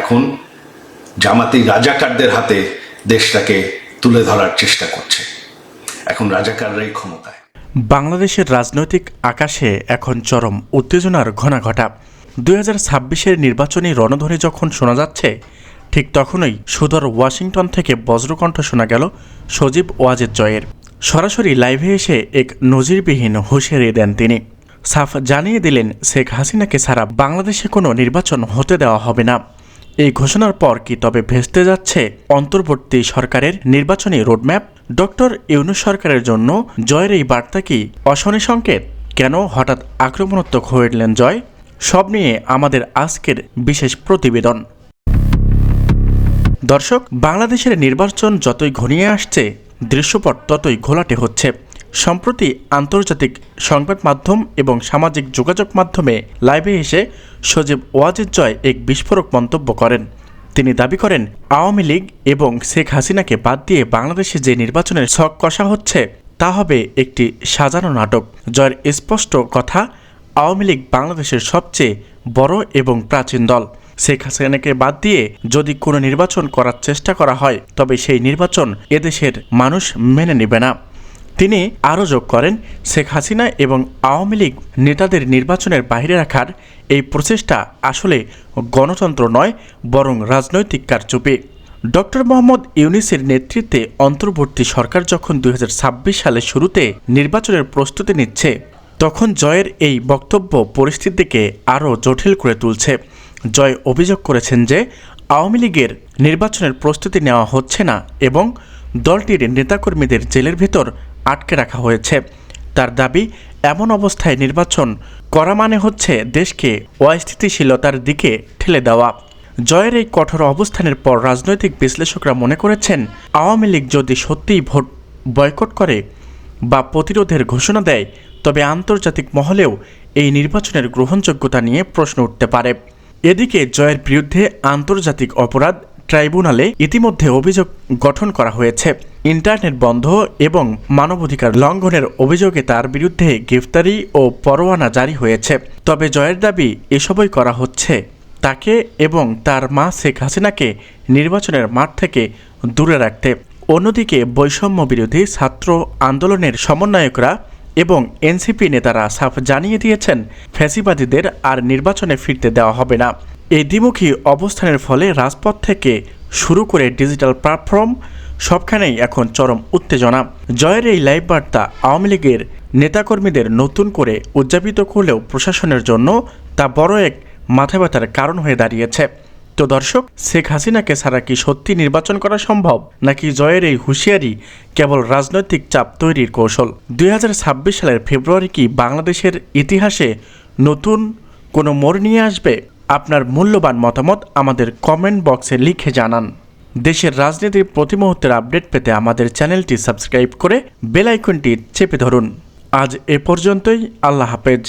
এখন জামাতি রাজাকারদের হাতে দেশটাকে তুলে ধরার চেষ্টা করছে। এখন রাজাকাররাই ক্ষমতায়। বাংলাদেশের রাজনৈতিক আকাশে এখন চরম উত্তেজনার ঘনাঘটা। দুই হাজার ছাব্বিশের নির্বাচনী রণধ্বনি যখন শোনা যাচ্ছে, ঠিক তখনই সুদূর ওয়াশিংটন থেকে বজ্রকণ্ঠ শোনা গেল সজীব ওয়াজেদ জয়ের। সরাসরি লাইভে এসে এক নজিরবিহীন হুঁশিয়ারি দেন তিনি। সাফ জানিয়ে দিলেন, শেখ হাসিনাকে ছাড়া বাংলাদেশে কোনো নির্বাচন হতে দেওয়া হবে না। এই ঘোষণার পর কি তবে ভেস্তে যাচ্ছে অন্তর্বর্তী সরকারের নির্বাচনী রোডম্যাপ? ডক্টর ইউনুস সরকারের জন্য জয়ের এই বার্তা কি অশনি সংকেত? কেন হঠাৎ আক্রমণাত্মক হয়ে উঠলেন জয়? সব নিয়ে আমাদের আজকের বিশেষ প্রতিবেদন। দর্শক, বাংলাদেশের নির্বাচন যতই ঘনিয়ে আসছে, দৃশ্যপট ততই ঘোলাটে হচ্ছে। সম্প্রতি আন্তর্জাতিক সংবাদ মাধ্যম এবং সামাজিক যোগাযোগ মাধ্যমে লাইভে এসে সজীব ওয়াজেদ জয় এক বিস্ফোরক মন্তব্য করেন। তিনি দাবি করেন, আওয়ামী লীগ এবং শেখ হাসিনাকে বাদ দিয়ে বাংলাদেশে যে নির্বাচনের ছক কষা হচ্ছে, তা হবে একটি সাজানো নাটক। জয়ের স্পষ্ট কথা, আওয়ামী লীগ বাংলাদেশের সবচেয়ে বড় এবং প্রাচীন দল। শেখ হাসিনাকে বাদ দিয়ে যদি কোনো নির্বাচন করার চেষ্টা করা হয়, তবে সেই নির্বাচন এদেশের মানুষ মেনে নেবে না। তিনি আরও যোগ করেন, শেখ হাসিনা এবং আওয়ামী লীগ নেতাদের নির্বাচনের বাইরে রাখার এই প্রচেষ্টা আসলে গণতন্ত্র নয়, বরং রাজনৈতিক কারচুপি। ডক্টর মোহাম্মদ ইউনিসের নেতৃত্বে অন্তর্বর্তী সরকার যখন দুই হাজার ছাব্বিশ সালের শুরুতে নির্বাচনের প্রস্তুতি নিচ্ছে, তখন জয়ের এই বক্তব্য পরিস্থিতিকে আরও জটিল করে তুলছে। জয় অভিযোগ করেছেন যে, আওয়ামী লীগের নির্বাচনের প্রস্তুতি নেওয়া হচ্ছে না এবং দলটির নেতাকর্মীদের জেলের ভেতর আটকে রাখা হয়েছে। তার দাবি, এমন অবস্থায় নির্বাচন করা মানে হচ্ছে দেশকে অস্থিতিশীলতার দিকে ঠেলে দেওয়া। জয়ের এই কঠোর অবস্থানের পর রাজনৈতিক বিশ্লেষকরা মনে করেছেন, আওয়ামী লীগ যদি সত্যিই ভোট বয়কট করে বা প্রতিরোধের ঘোষণা দেয়, তবে আন্তর্জাতিক মহলেও এই নির্বাচনের গ্রহণযোগ্যতা নিয়ে প্রশ্ন উঠতে পারে। এদিকে জয়ের বিরুদ্ধে আন্তর্জাতিক অপরাধ ট্রাইব্যুনালে ইতিমধ্যে অভিযোগ গঠন করা হয়েছে। ইন্টারনেট বন্ধ এবং মানবাধিকার লঙ্ঘনের অভিযোগে তার বিরুদ্ধে গ্রেফতারি ও পরোয়ানা জারি হয়েছে। তবে জয়ের দাবি এসবই করা হচ্ছে। তাকে এবং তার মা শেখ হাসিনাকে নির্বাচনের মাঠ থেকে দূরে রাখতে। অন্যদিকে বৈষম্য বিরোধী ছাত্র আন্দোলনের সমন্বয়করা এবং এনসিপি নেতারা সাফ জানিয়ে দিয়েছেন, ফ্যাসিবাদীদের আর নির্বাচনে ফিরতে দেওয়া হবে না। এই দ্বিমুখী অবস্থানের ফলে রাজপথ থেকে শুরু করে ডিজিটাল প্ল্যাটফর্ম সবখানেই এখন চরম উত্তেজনা। জয়ের এই লাইভ বার্তা আওয়ামী লীগের নেতাকর্মীদের নতুন করে উদযাপিত করলেও প্রশাসনের জন্য তা বড় এক মাথা ব্যথার কারণ হয়ে দাঁড়িয়েছে। তো দর্শক, শেখ হাসিনাকে ছাড়া কি সত্যি নির্বাচন করা সম্ভব? নাকি জয়ের এই হুঁশিয়ারি কেবল রাজনৈতিক চাপ তৈরির কৌশল? দুই হাজার ছাব্বিশ সালের ফেব্রুয়ারি কি বাংলাদেশের ইতিহাসে নতুন কোনো মোড় নিয়ে আসবে? আপনার মূল্যবান মতামত আমাদের কমেন্ট বক্সে লিখে জানান। দেশের রাজনীতির প্রতি মুহূর্তের আপডেট পেতে আমাদের চ্যানেলটি সাবস্ক্রাইব করে বেল আইকনটি চেপে ধরুন। আজ এ পর্যন্তই, আল্লাহ হাফেজ।